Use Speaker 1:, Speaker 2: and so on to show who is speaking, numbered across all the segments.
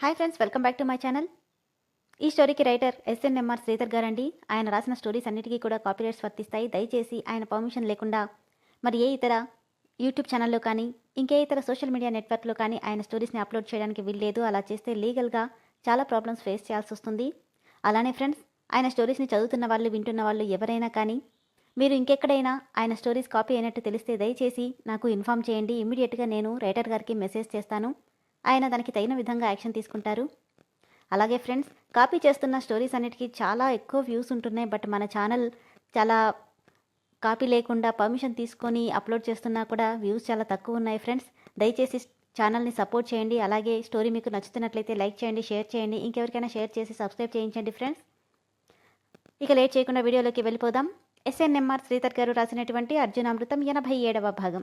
Speaker 1: Hi friends welcome back to my channel ఈ స్టోరీకి writer SNMR Sridhar గారండి. ఆయన రాసిన స్టోరీస్ అన్నిటికీ కూడా కాపీరైట్స్ వర్తిస్తాయి. దయచేసి ఆయన పర్మిషన్ లేకుండా మరి ఏ ఇతర యూట్యూబ్ ఛానల్లో కానీ ఇంకే ఇతర సోషల్ మీడియా నెట్వర్క్లో కానీ ఆయన స్టోరీస్ని అప్లోడ్ చేయడానికి వీల్లేదు. అలా చేస్తే లీగల్గా చాలా ప్రాబ్లమ్స్ ఫేస్ చేయాల్సి వస్తుంది. అలానే ఫ్రెండ్స్ ఆయన స్టోరీస్ని చదువుతున్న వాళ్ళు వింటున్న వాళ్ళు ఎవరైనా కానీ మీరు ఇంకెక్కడైనా ఆయన స్టోరీస్ కాపీ అయినట్టు తెలిస్తే దయచేసి నాకు ఇన్ఫామ్ చేయండి. ఇమీడియట్గా నేను రైటర్ గారికి మెసేజ్ చేస్తాను. ఆయన దానికి తగిన విధంగా యాక్షన్ తీసుకుంటారు. అలాగే ఫ్రెండ్స్ కాపీ చేస్తున్న స్టోరీస్ అన్నిటికీ చాలా ఎక్కువ వ్యూస్ ఉంటున్నాయి. బట్ మన ఛానల్ చాలా కాపీ లేకుండా పర్మిషన్ తీసుకొని అప్లోడ్ చేస్తున్నా కూడా వ్యూస్ చాలా తక్కువ ఉన్నాయి ఫ్రెండ్స్. దయచేసి ఛానల్ని సపోర్ట్ చేయండి. అలాగే స్టోరీ మీకు నచ్చుతున్నట్లయితే లైక్ చేయండి షేర్ చేయండి. ఇంకెవరికైనా షేర్ చేసి సబ్స్క్రైబ్ చేయించండి ఫ్రెండ్స్. ఇక లేట్ చేయకుండా వీడియోలోకి వెళ్ళిపోదాం. ఎస్ఎన్ఎంఆర్ శ్రీధర్ గారు రాసినటువంటి అర్జునామృతం ఎనభై ఏడవ భాగం.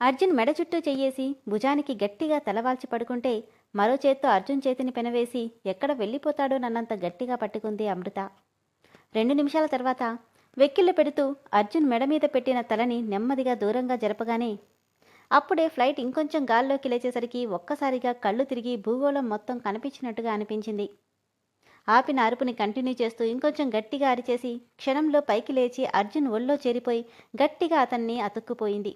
Speaker 1: అర్జున్ మెడ చుట్టూ చెయ్యేసి భుజానికి గట్టిగా తలవాల్చి పడుకుంటే మరో చేత్తో అర్జున్ చేతిని పెనవేసి ఎక్కడ వెళ్ళిపోతాడో నన్నంత గట్టిగా పట్టుకుంది అమృత. రెండు నిమిషాల తర్వాత వెక్కిళ్ళు పెడుతూ అర్జున్ మెడ మీద పెట్టిన తలని నెమ్మదిగా దూరంగా జరపగానే అప్పుడే ఫ్లైట్ ఇంకొంచెం గాల్లోకి లేచేసరికి ఒక్కసారిగా కళ్ళు తిరిగి భూగోళం మొత్తం కనిపించినట్టుగా అనిపించింది. ఆపిన అరుపుని కంటిన్యూ చేస్తూ ఇంకొంచెం గట్టిగా అరిచేసి క్షణంలో పైకి లేచి అర్జున్ ఒళ్ళో చేరిపోయి గట్టిగా అతన్ని అతుక్కుపోయింది.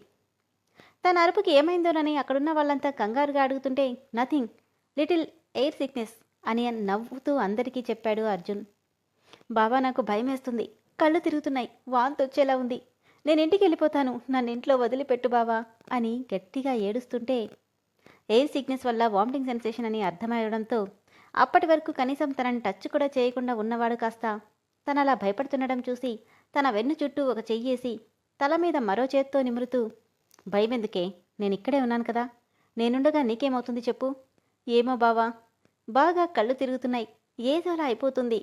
Speaker 1: తన అరుపుకి ఏమైందోనని అక్కడున్న వాళ్ళంతా కంగారుగా అడుగుతుంటే నథింగ్ లిటిల్ ఎయిర్ సిక్నెస్ అని నవ్వుతూ అందరికీ చెప్పాడు అర్జున్. బాబా నాకు భయమేస్తుంది. కళ్ళు తిరుగుతున్నాయి. వాంతి వచ్చేలా ఉంది. నేను ఇంటికి వెళ్ళిపోతాను. నన్ను ఇంట్లో వదిలిపెట్టు బావా అని గట్టిగా ఏడుస్తుంటే ఎయిర్ సిక్నెస్ వల్ల వామిటింగ్ సెన్సేషన్ అని అర్థమవడంతో అప్పటి వరకు కనీసం తనని టచ్ కూడా చేయకుండా ఉన్నవాడు కాస్త తన అలా భయపడుతుండడం చూసి తన వెన్ను చుట్టూ ఒక చెయ్యేసి తల మీద మరో చేత్తో నిమురుతూ భయం ఎందుకే నేను ఇక్కడే ఉన్నాను కదా. నేనుండగా నీకేమవుతుంది చెప్పు. ఏమో బావా. బాగా కళ్ళు తిరుగుతున్నాయి. ఏదోలా అయిపోతుంది.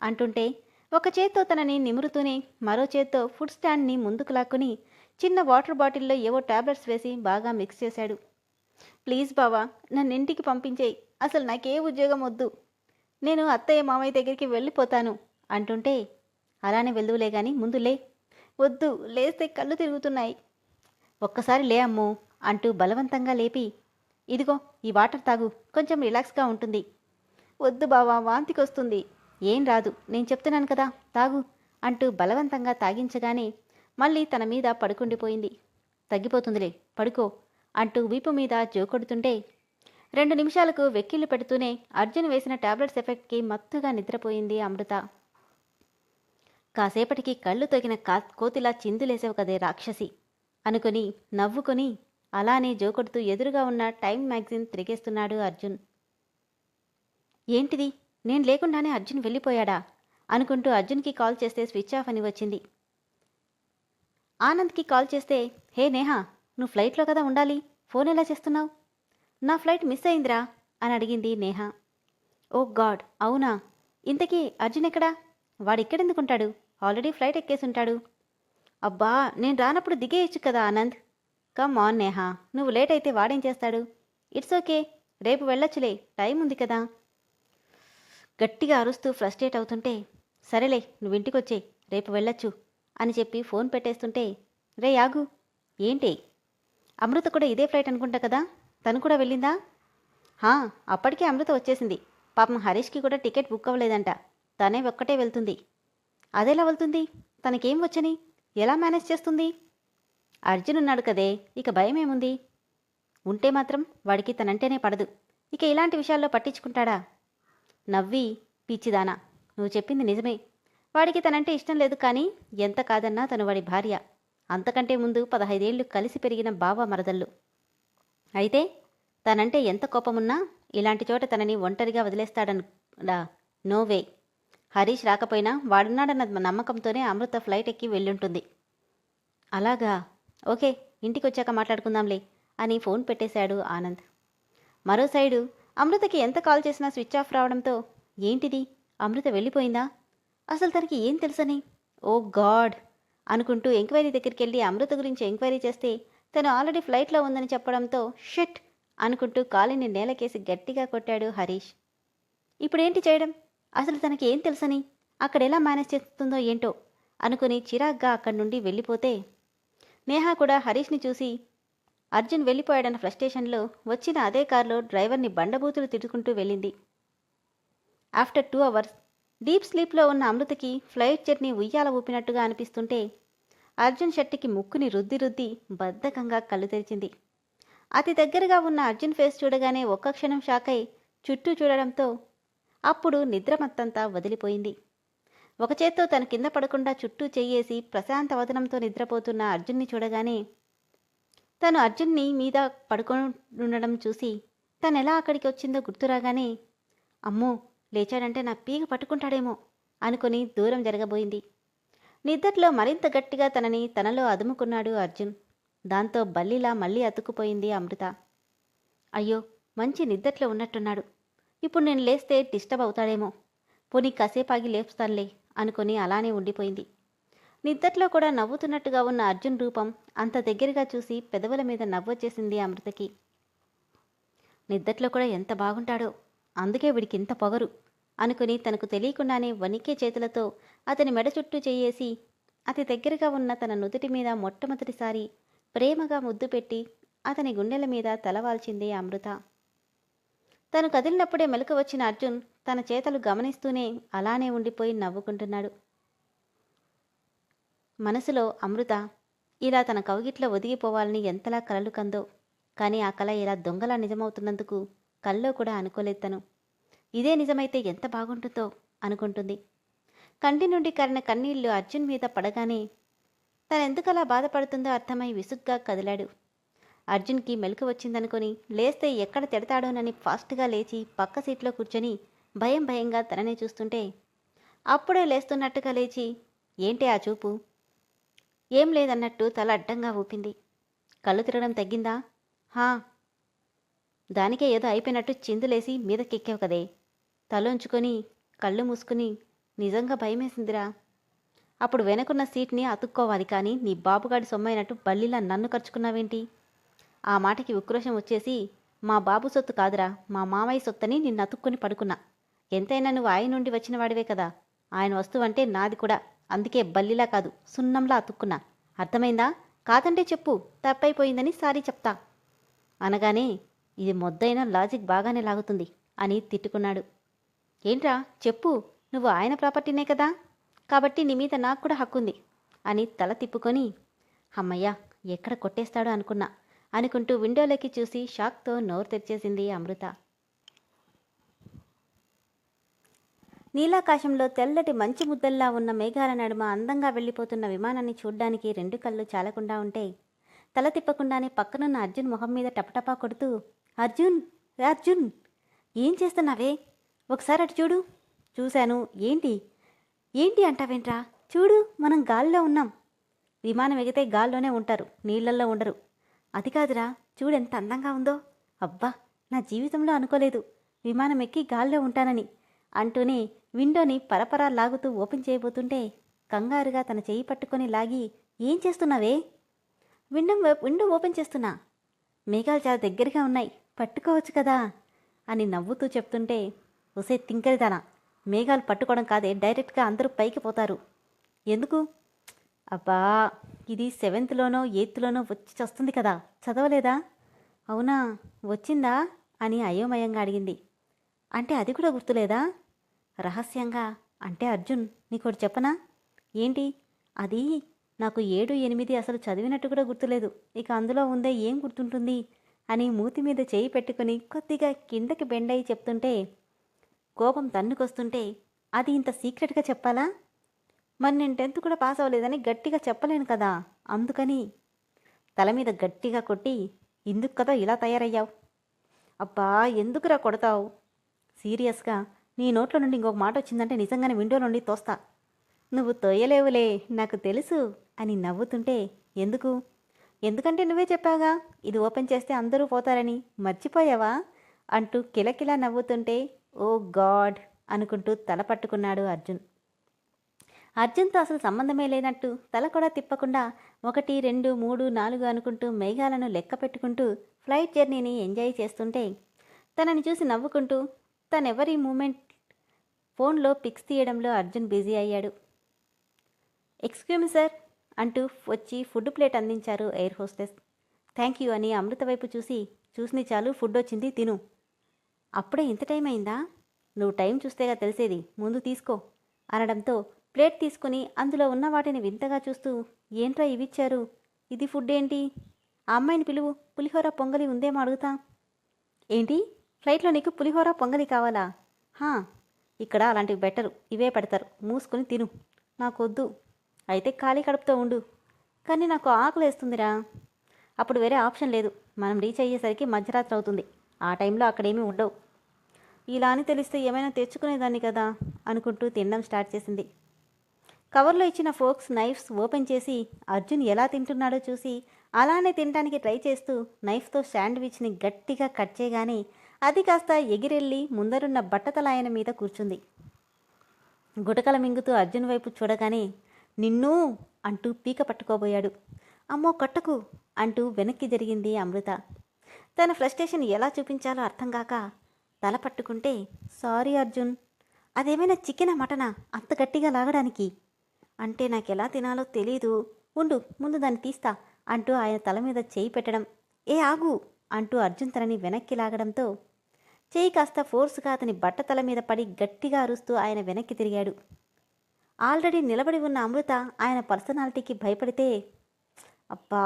Speaker 1: అంటుంటే ఒక చేత్తో తనని నిమురుతూనే మరో చేత్తో ఫుడ్ స్టాండ్ని ముందుకు లాక్కుని చిన్న వాటర్ బాటిల్లో ఏవో టాబ్లెట్స్ వేసి బాగా మిక్స్ చేశాడు. ప్లీజ్ బావా నన్ను ఇంటికి పంపించేయి. అసలు నాకే ఉద్యోగం వద్దు. నేను అత్తయ్య మామయ్య దగ్గరికి వెళ్ళిపోతాను. అంటుంటే అలానే వెళ్దువులే కానీ ముందులే వద్దు లేస్తే కళ్ళు తిరుగుతున్నాయి. ఒక్కసారి లే అమ్ము అంటూ బలవంతంగా లేపి ఇదిగో ఈ వాటర్ తాగు కొంచెం రిలాక్స్గా ఉంటుంది. వద్దు బావా వాంతికొస్తుంది. ఏం రాదు నేను చెప్తున్నాను కదా తాగు అంటూ బలవంతంగా తాగించగానే మళ్ళీ తన మీద పడుకుండిపోయింది. తగ్గిపోతుందిలే పడుకో అంటూ వీపు మీద జోకొడుతుంటే రెండు నిమిషాలకు వెక్కిళ్ళు పెడుతూనే అర్జున్ వేసిన టాబ్లెట్స్ ఎఫెక్ట్కి మత్తుగా నిద్రపోయింది అమృత. కాసేపటికి కళ్ళు తొగిన కా కోతిలా చిందులేసేవు కదే రాక్షసి. అనుకుని నవ్వుకొని అలానే జోకొడుతూ ఎదురుగా ఉన్న టైం మ్యాగజిన్ తిరిగేస్తున్నాడు అర్జున్. ఏంటిది? నేను లేకుండానే అర్జున్ వెళ్ళిపోయాడా? అనుకుంటూ అర్జున్కి కాల్ చేస్తే స్విచ్ ఆఫ్ అని వచ్చింది. ఆనంద్కి కాల్ చేస్తే హే నేహా నువ్వు ఫ్లైట్లో కదా ఉండాలి? ఫోన్ ఎలా చేస్తున్నావు? నా ఫ్లైట్ మిస్ అయిందిరా అని అడిగింది నేహా. ఓ గాడ్ అవునా? ఇంతకీ అర్జున్ ఎక్కడా? వాడిక్కడెందుకుంటాడు ఆల్రెడీ ఫ్లైట్ ఎక్కేసి ఉంటాడు అబ్బా నేను రానప్పుడు దిగేయచ్చు కదా ఆనంద్. కమ్ ఆన్ నేహా నువ్వు లేట్ అయితే వాడేం చేస్తాడు? ఇట్స్ ఓకే రేపు వెళ్ళొచ్చులే టైం ఉంది కదా. గట్టిగా అరుస్తూ ఫ్రస్ట్రేట్ అవుతుంటే సరేలే నువ్వు ఇంటికొచ్చే రేపు వెళ్ళొచ్చు అని చెప్పి ఫోన్ పెట్టేస్తుంటే రే యాగు ఏంటి? అమృత కూడా ఇదే ఫ్లైట్ అనుకుంటా కదా తను కూడా వెళ్ళిందా? హా అప్పటికే అమృత వచ్చేసింది. పాపం హరీష్కి కూడా టికెట్ బుక్ అవ్వలేదంట తనే ఒక్కటే వెళ్తుంది. అదెలా వెళ్తుంది? తనకేం వచ్చని? ఎలా మేనేజ్ చేస్తుంది? అర్జున్ ఉన్నాడు కదే ఇక భయమేముంది? ఉంటే మాత్రం వాడికి తనంటేనే పడదు. ఇక ఇలాంటి విషయాల్లో పట్టించుకుంటాడా? నవ్వి పిచ్చిదానా నువ్వు చెప్పింది నిజమే. వాడికి తనంటే ఇష్టం లేదు కానీ ఎంత కాదన్నా తను వాడి భార్య. అంతకంటే ముందు పదహైదేళ్ళు కలిసి పెరిగిన బావ మరదళ్ళు. అయితే తనంటే ఎంత కోపమున్నా ఇలాంటి చోట తనని ఒంటరిగా వదిలేస్తాడనుడా నో వే. హరీష్ రాకపోయినా వాడున్నాడన్న నమ్మకంతోనే అమృత ఫ్లైట్ ఎక్కి వెళ్ళుంటుంది. అలాగా? ఓకే ఇంటికి వచ్చాక మాట్లాడుకుందాంలే అని ఫోన్ పెట్టేశాడు ఆనంద్. మరో సైడు అమృతకి ఎంత కాల్ చేసినా స్విచ్ ఆఫ్ రావడంతో ఏంటిది? అమృత వెళ్ళిపోయిందా? అసలు తనకి ఏం తెలుసని? ఓ గాడ్! అనుకుంటూ ఎంక్వైరీ దగ్గరికి వెళ్ళి అమృత గురించి ఎంక్వైరీ చేస్తే తను ఆల్రెడీ ఫ్లైట్లో ఉందని చెప్పడంతో షిట్! అనుకుంటూ కాలిని నేలకేసి గట్టిగా కొట్టాడు హరీష్. ఇప్పుడేంటి చేయడం? అసలు తనకి ఏం తెలుసని? అక్కడ ఎలా మేనేజ్ చేస్తుందో ఏంటో? అనుకుని చిరాగ్గా అక్కడి నుండి వెళ్ళిపోతే నేహా కూడా హరీష్ని చూసి అర్జున్ వెళ్ళిపోయాడన్న ఫ్రస్ట్రేషన్లో వచ్చిన అదే కారులో డ్రైవర్ని బండబూతులు తిట్టుకుంటూ వెళ్ళింది. ఆఫ్టర్ టూ అవర్స్ డీప్ స్లీప్లో ఉన్న అమృతకి ఫ్లైట్ జర్నీ ఉయ్యాల ఊపినట్టుగా అనిపిస్తుంటే అర్జున్ షర్టికి ముక్కుని రుద్ది రుద్ది బద్ధకంగా కళ్ళు తెరిచింది. అతి దగ్గరగా ఉన్న అర్జున్ ఫేస్ చూడగానే ఒక్క క్షణం షాక్ అయి చుట్టూ చూడడంతో అప్పుడు నిద్ర మత్తంతా వదిలిపోయింది. ఒక చేత్తో తన కింద పడకుండా చుట్టూ చెయ్యేసి ప్రశాంత వదనంతో నిద్రపోతున్న అర్జున్ని చూడగానే తను అర్జున్ని మీద పడుకొని ఉండడం చూసి తను ఎలా అక్కడికి వచ్చిందో గుర్తురాగానే అమ్మో లేచాడంటే నా పీక పట్టుకుంటాడేమో అనుకుని దూరం జరగబోయింది. నిద్దట్లో మరింత గట్టిగా తనని తనలో అదుముకున్నాడు అర్జున్. దాంతో బల్లిలా మళ్ళీ అతుక్కుపోయింది అమృత. అయ్యో మంచి నిద్దట్లో ఉన్నట్టున్నాడు. ఇప్పుడు నేను లేస్తే డిస్టర్బ్ అవుతాడేమో. పోనీ కాసేపాగి లేపుస్తానులే అనుకుని అలానే ఉండిపోయింది. నిద్దట్లో కూడా నవ్వుతున్నట్టుగా ఉన్న అర్జున్ రూపం అంత దగ్గరగా చూసి పెదవుల మీద నవ్వొచ్చేసింది అమృతకి. నిద్దట్లో కూడా ఎంత బాగుంటాడో అందుకే వీడికి ఇంత పొగరు అనుకుని తనకు తెలియకుండానే వణికే చేతులతో అతని మెడ చుట్టూ చేయేసి అతి దగ్గరగా ఉన్న తన నుదుటి మీద మొట్టమొదటిసారి ప్రేమగా ముద్దు పెట్టి అతని గుండెల మీద తలవాల్చింది అమృత. తను కదిలినప్పుడే మెలకు వచ్చిన అర్జున్ తన చేతలు గమనిస్తూనే అలానే ఉండిపోయి నవ్వుకుంటున్నాడు. మనసులో అమృత ఇలా తన కౌగిట్లో ఒదిగిపోవాలని ఎంతలా కలలు కందో కానీ ఆ కళ ఇలా దొంగలా నిజమవుతున్నందుకు కల్లో కూడా అనుకోలేదు తను. ఇదే నిజమైతే ఎంత బాగుంటుందో అనుకుంటుంది. కంటి నుండి కరిన కన్నీళ్ళు అర్జున్ మీద పడగానే తనెందుకలా బాధపడుతుందో అర్థమై విసుగ్గా కదిలాడు. అర్జున్కి మెలకు వచ్చిందనుకొని లేస్తే ఎక్కడ తిడతాడోనని ఫాస్ట్గా లేచి పక్క సీట్లో కూర్చొని భయం భయంగా తననే చూస్తుంటే అప్పుడే లేస్తున్నట్టుగా లేచి ఏంటి ఆ చూపు? ఏం లేదన్నట్టు తల అడ్డంగా ఊపింది. కళ్ళు తిరగడం తగ్గిందా? హా. దానికే ఏదో అయిపోయినట్టు చిందులేసి మీదకెక్కావు కదే. తలొంచుకొని కళ్ళు మూసుకుని నిజంగా భయమేసిందిరా. అప్పుడు వెనకున్న సీట్ని అతుక్కోవాలి కానీ నీ బాబుగాడి సొమ్మైనట్టు బల్లిలా నన్ను ఖర్చుకున్నావేంటి ఆ మాటకి ఉక్రోషం వచ్చేసి మా బాబు సొత్తు కాదురా మా మామయ్య సొత్తని నిన్ను అతుక్కుని పడుకున్నా. ఎంతైనా నువ్వు ఆయన నుండి వచ్చిన వాడివే కదా. ఆయన వస్తువంటే నాది కూడా. అందుకే బల్లిలా కాదు సున్నంలా అతుక్కున్నా. అర్థమైందా? కాదంటే చెప్పు తప్పైపోయిందని సారీ చెప్తా. అనగానే ఇది మొద్దైన లాజిక్ బాగానే లాగుతుంది అని తిట్టుకున్నాడు. ఏంట్రా చెప్పు నువ్వు ఆయన ప్రాపర్టీనే కదా? కాబట్టి నీ మీద నాకు కూడా హక్కుంది అని తల తిప్పుకొని అమ్మయ్యా ఎక్కడ కొట్టేస్తాడో అనుకున్నా. అనుకుంటూ విండోలోకి చూసి షాక్తో నోరు తెరిచేసింది అమృత. నీలాకాశంలో తెల్లటి మంచి ముద్దల్లా ఉన్న మేఘాల నడుమ అందంగా వెళ్ళిపోతున్న విమానాన్ని చూడ్డానికి రెండు కళ్ళు చాలకుండా ఉంటాయి తల తిప్పకుండానే పక్కనున్న అర్జున్ మొహం మీద టపటపా కొడుతూ అర్జున్ అర్జున్ ఏం చేస్తున్నావే? ఒకసారి అటు చూడు. చూశాను. ఏంటి? ఏంటి అంటావేంట్రా? చూడు మనం గాల్లో ఉన్నాం. విమానం ఎగితే గాల్లోనే ఉంటారు. నీళ్ళల్లో ఉండరు. అది కాదురా చూడెంత అందంగా ఉందో. అబ్బా నా జీవితంలో అనుకోలేదు. విమానం ఎక్కి గాల్లో ఉంటానని అంటూనే విండోని పరపరా లాగుతూ ఓపెన్ చేయబోతుంటే కంగారుగా తన చెయ్యి పట్టుకొని లాగి ఏం చేస్తున్నావే? విండో విండో ఓపెన్ చేస్తున్నా. మేఘాలు చాలా దగ్గరగా ఉన్నాయి. పట్టుకోవచ్చు కదా అని నవ్వుతూ చెప్తుంటే ఒసే తింకరిదానా. మేఘాలు పట్టుకోవడం కాదే డైరెక్ట్గా అందరూ పైకి పోతారు. ఎందుకు? అబ్బా ఇది సెవెంత్లోనో ఎయిత్లోనో వచ్చి వస్తుంది కదా. చదవలేదా? అవునా? వచ్చిందా? అని అయోమయంగా అడిగింది. అంటే అది కూడా గుర్తులేదా? రహస్యంగా అంటే అర్జున్ నీకోటి చెప్పనా? ఏంటి? అది నాకు ఏడు ఎనిమిది అసలు చదివినట్టు కూడా గుర్తులేదు. ఇక అందులో ఉందే ఏం గుర్తుంటుంది? అని మూతి మీద చేయి పెట్టుకుని కొద్దిగా కిందకి బెండయి చెప్తుంటే కోపం తన్నుకొస్తుంటే అది ఇంత సీక్రెట్గా చెప్పాలా? మరి నేను టెన్త్ కూడా పాస్ అవ్వలేదని గట్టిగా చెప్పలేను కదా. అందుకని తల మీద గట్టిగా కొట్టి ఇందుకు కదా ఇలా తయారయ్యావు? అబ్బా ఎందుకురా కొడతావు? సీరియస్గా నీ నోట్లో నుండి ఇంకొక మాట వచ్చిందంటే నిజంగానే విండో నుండి తోస్తా. నువ్వు తోయలేవులే నాకు తెలుసు అని నవ్వుతుంటే ఎందుకు? ఎందుకంటే నువ్వే చెప్పావుగా ఇది ఓపెన్ చేస్తే అందరూ పోతారని. మర్చిపోయావా? అంటూ కిలకిలా నవ్వుతుంటే ఓ గాడ్ అనుకుంటూ తల పట్టుకున్నాడు అర్జున్. అర్జున్తో అసలు సంబంధమే లేనట్టు తల కూడా తిప్పకుండా ఒకటి రెండు మూడు నాలుగు అనుకుంటూ మేఘాలను లెక్క పెట్టుకుంటూ ఫ్లైట్ జర్నీని ఎంజాయ్ చేస్తుంటే తనని చూసి నవ్వుకుంటూ తనెవరి మూమెంట్ ఫోన్లో పిక్స్ తీయడంలో అర్జున్ బిజీ అయ్యాడు. ఎక్స్క్యూమ్ సార్ అంటూ వచ్చి ఫుడ్ ప్లేట్ అందించారు ఎయిర్ హోస్టెస్. థ్యాంక్ యూ అని అమృత వైపు చూసి చూసింది చాలు ఫుడ్ వచ్చింది తిను. అప్పుడే ఇంత టైం అయిందా? నువ్వు టైం చూస్తేగా తెలిసేది ముందు తీసుకో అనడంతో ప్లేట్ తీసుకుని అందులో ఉన్న వాటిని వింతగా చూస్తూ ఏంట్రా ఇవిచ్చారు? ఇది ఫుడ్ ఏంటి ఆ అమ్మాయిని పిలువు పులిహోర పొంగలి ఉందేమో అడుగుతా. ఏంటి? ఫ్లైట్లో నీకు పులిహోర పొంగలి కావాలా? హా ఇక్కడ అలాంటివి బెటరు ఇవే పెడతారు మూసుకొని తిను నాకొద్దు. అయితే ఖాళీ కడుపుతో ఉండు. కానీ నాకు ఆకలి వేస్తుందిరా. అప్పుడు వేరే ఆప్షన్ లేదు మనం రీచ్ అయ్యేసరికి మధ్యరాత్రి అవుతుంది ఆ టైంలో అక్కడేమీ ఉండవు. ఇలా అని తెలిస్తే ఏమైనా తెచ్చుకునేదాన్ని కదా అనుకుంటూ తినడం స్టార్ట్ చేసింది. కవర్లో ఇచ్చిన ఫోక్స్ నైఫ్స్ ఓపెన్ చేసి అర్జున్ ఎలా తింటున్నాడో చూసి అలానే తినడానికి ట్రై చేస్తూ నైఫ్తో శాండ్విచ్ని గట్టిగా కట్ చేయగానే అది కాస్త ఎగిరెళ్ళి ముందరున్న బట్టతలాయన మీద కూర్చుంది. గుటకల మింగుతూ అర్జున్ వైపు చూడగానే నిన్ను అంటూ పీక పట్టుకోబోయాడు. అమ్మో కట్టకు అంటూ వెనక్కి జరిగింది అమృత. తన ఫ్రస్ట్రేషన్ ఎలా చూపించాలో అర్థం కాక తల పట్టుకుంటే సారీ అర్జున్ అదేమైనా చికెనా మటనా? అంత గట్టిగా లాగడానికి అంటే నాకు ఎలా తినాలో తెలీదు. ఉండు ముందు దాన్ని తీస్తా అంటూ ఆయన తల మీద చేయి పెట్టడం. ఏ ఆగు అంటూ అర్జున్ తనని వెనక్కి లాగడంతో. చేయి కాస్త ఫోర్స్గా అతని బట్ట తల మీద పడి గట్టిగా అరుస్తూ ఆయన వెనక్కి తిరిగాడు. ఆల్రెడీ నిలబడి ఉన్న అమృత ఆయన పర్సనాలిటీకి భయపడితే అబ్బా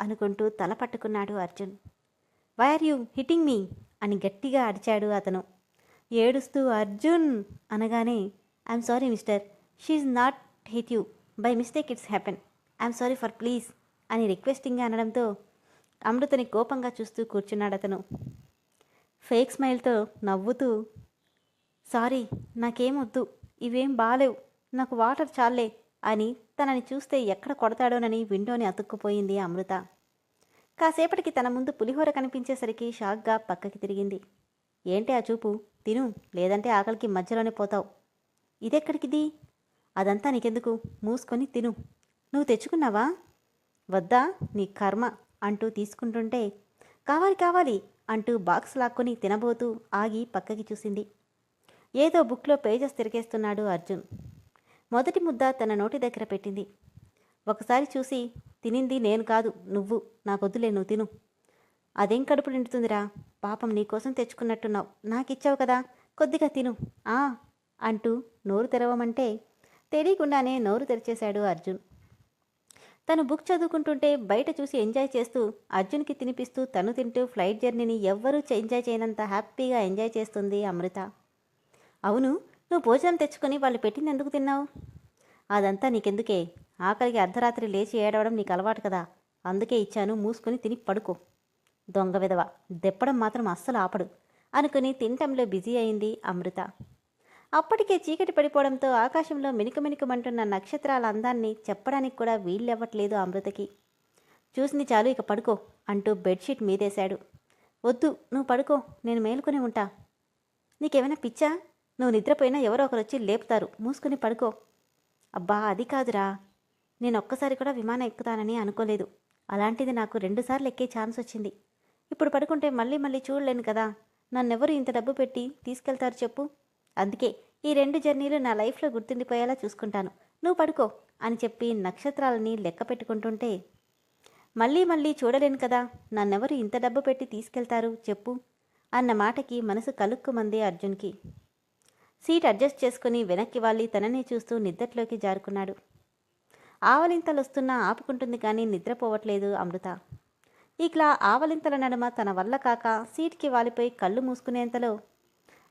Speaker 1: అనుకుంటూ తల పట్టుకున్నాడు Arjun. Why are you hitting me అని గట్టిగా అరిచాడు అతను. ఏడుస్తూ అర్జున్! అనగానే I'm sorry mister she not hit you by mistake it's happen I'm sorry for please అని రిక్వెస్టింగ్గా అనడంతో అమృతని కోపంగా చూస్తూ కూర్చున్నాడు అతను ఫేక్ స్మైల్తో నవ్వుతూ సారీ నాకేమొద్దు. ఇవేం బాలేవు. నాకు వాటర్ చాలే అని తనని చూస్తే ఎక్కడ కొడతాడోనని విండోని అతుక్కుపోయింది అమృత. కాసేపటికి తన ముందు పులిహోర కనిపించేసరికి షాక్గా పక్కకి తిరిగింది. ఏంటి ఆ చూపు? తిను. లేదంటే ఆకలికి మధ్యలోనే పోతావు. ఇదెక్కడికిది? అదంతా నీకెందుకు? మూసుకొని తిను. నువ్వు తెచ్చుకున్నావా? వద్దా నీ కర్మ అంటూ తీసుకుంటుంటే కావాలి కావాలి అంటూ బాక్స్ లాక్కొని తినబోతూ ఆగి పక్కకి చూసింది. ఏదో బుక్లో పేజెస్ తిరిగేస్తున్నాడు అర్జున్. మొదటి ముద్ద తన నోటి దగ్గర పెట్టింది. ఒకసారి చూసి తినింది నేను కాదు నువ్వు నాకొద్దులే నువ్వు తిను. అదేం కడుపు నిండుతుందిరా? పాపం నీకోసం తెచ్చుకున్నట్టున్నావు. నాకిచ్చావు కదా కొద్దిగా తిను. ఆ అంటూ నోరు తెరవమంటే తెలియకుండానే నోరు తెరిచేశాడు అర్జున్. తను బుక్ చదువుకుంటుంటే బయట చూసి ఎంజాయ్ చేస్తూ అర్జున్కి తినిపిస్తూ తను తింటూ ఫ్లైట్ జర్నీని ఎవ్వరూ ఎంజాయ్ చేయనంత హ్యాపీగా ఎంజాయ్ చేస్తుంది అమృత. అవును నువ్వు భోజనం తెచ్చుకొని వాళ్ళు పెట్టింది ఎందుకు తిన్నావు? అదంతా నీకెందుకే? ఆకలికి అర్ధరాత్రి లేచి ఏడవడం నీకు అలవాటు కదా? అందుకే ఇచ్చాను మూసుకొని తిని పడుకో. దొంగ విధవ దెప్పడం మాత్రం అస్సలు ఆపడు అనుకుని తినటంలో బిజీ అయింది అమృత. అప్పటికే చీకటి పడిపోవడంతో ఆకాశంలో మినుకమినుకమంటున్న నక్షత్రాల అందాన్ని చెప్పడానికి కూడా వీళ్ళెవ్వట్లేదు అమృతకి. చూసింది చాలు ఇక పడుకో అంటూ బెడ్షీట్ మీదేశాడు. వద్దు నువ్వు పడుకో నేను మేలుకొని ఉంటా. నీకేమైనా పిచ్చా? నువ్వు నిద్రపోయినా ఎవరో ఒకరు వచ్చి లేపుతారు మూసుకుని పడుకో. అబ్బా అది కాదురా. నేను ఒక్కసారి కూడా విమానం ఎక్కుతానని అనుకోలేదు. అలాంటిది నాకు రెండుసార్లు ఎక్కే ఛాన్స్ వచ్చింది. ఇప్పుడు పడుకుంటే మళ్ళీ మళ్ళీ చూడలేను కదా. నన్నెవరు ఇంత డబ్బు పెట్టి తీసుకెళ్తారు చెప్పు? అందుకే ఈ రెండు జర్నీలు నా లైఫ్లో గుర్తుండిపోయేలా చూసుకుంటాను. నువ్వు పడుకో అని చెప్పి నక్షత్రాలని లెక్క పెట్టుకుంటుంటే మళ్ళీ మళ్ళీ చూడలేను కదా నన్నెవరు ఇంత డబ్బు పెట్టి తీసుకెళ్తారు చెప్పు అన్న మాటకి మనసు కలుక్కుమంది అర్జున్కి. సీట్ అడ్జస్ట్ చేసుకుని వెనక్కి వాళ్ళి తననే చూస్తూ నిద్రట్లోకి జారుకున్నాడు. ఆవలింతలొస్తున్నా ఆపుకుంటుంది కానీ నిద్రపోవట్లేదు అమృత. ఇట్లా ఆవలింతల నడుమ తన వల్ల కాక సీట్కి వాలిపోయి కళ్ళు మూసుకునేంతలో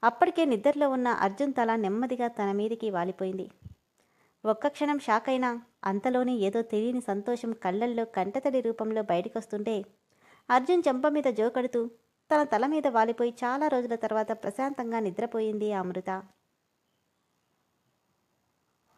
Speaker 1: అప్పటికే నిద్రలో ఉన్న అర్జున్ తల నెమ్మదిగా తన మీదికి వాలిపోయింది. ఒక్క క్షణం షాక్ అయినా అంతలోనే ఏదో తెలియని సంతోషం కళ్ళల్లో కంటతడి రూపంలో బయటకొస్తుంటే అర్జున్ చెంప మీద జోకడుతూ తన తల మీద వాలిపోయి చాలా రోజుల తర్వాత ప్రశాంతంగా నిద్రపోయింది అమృత.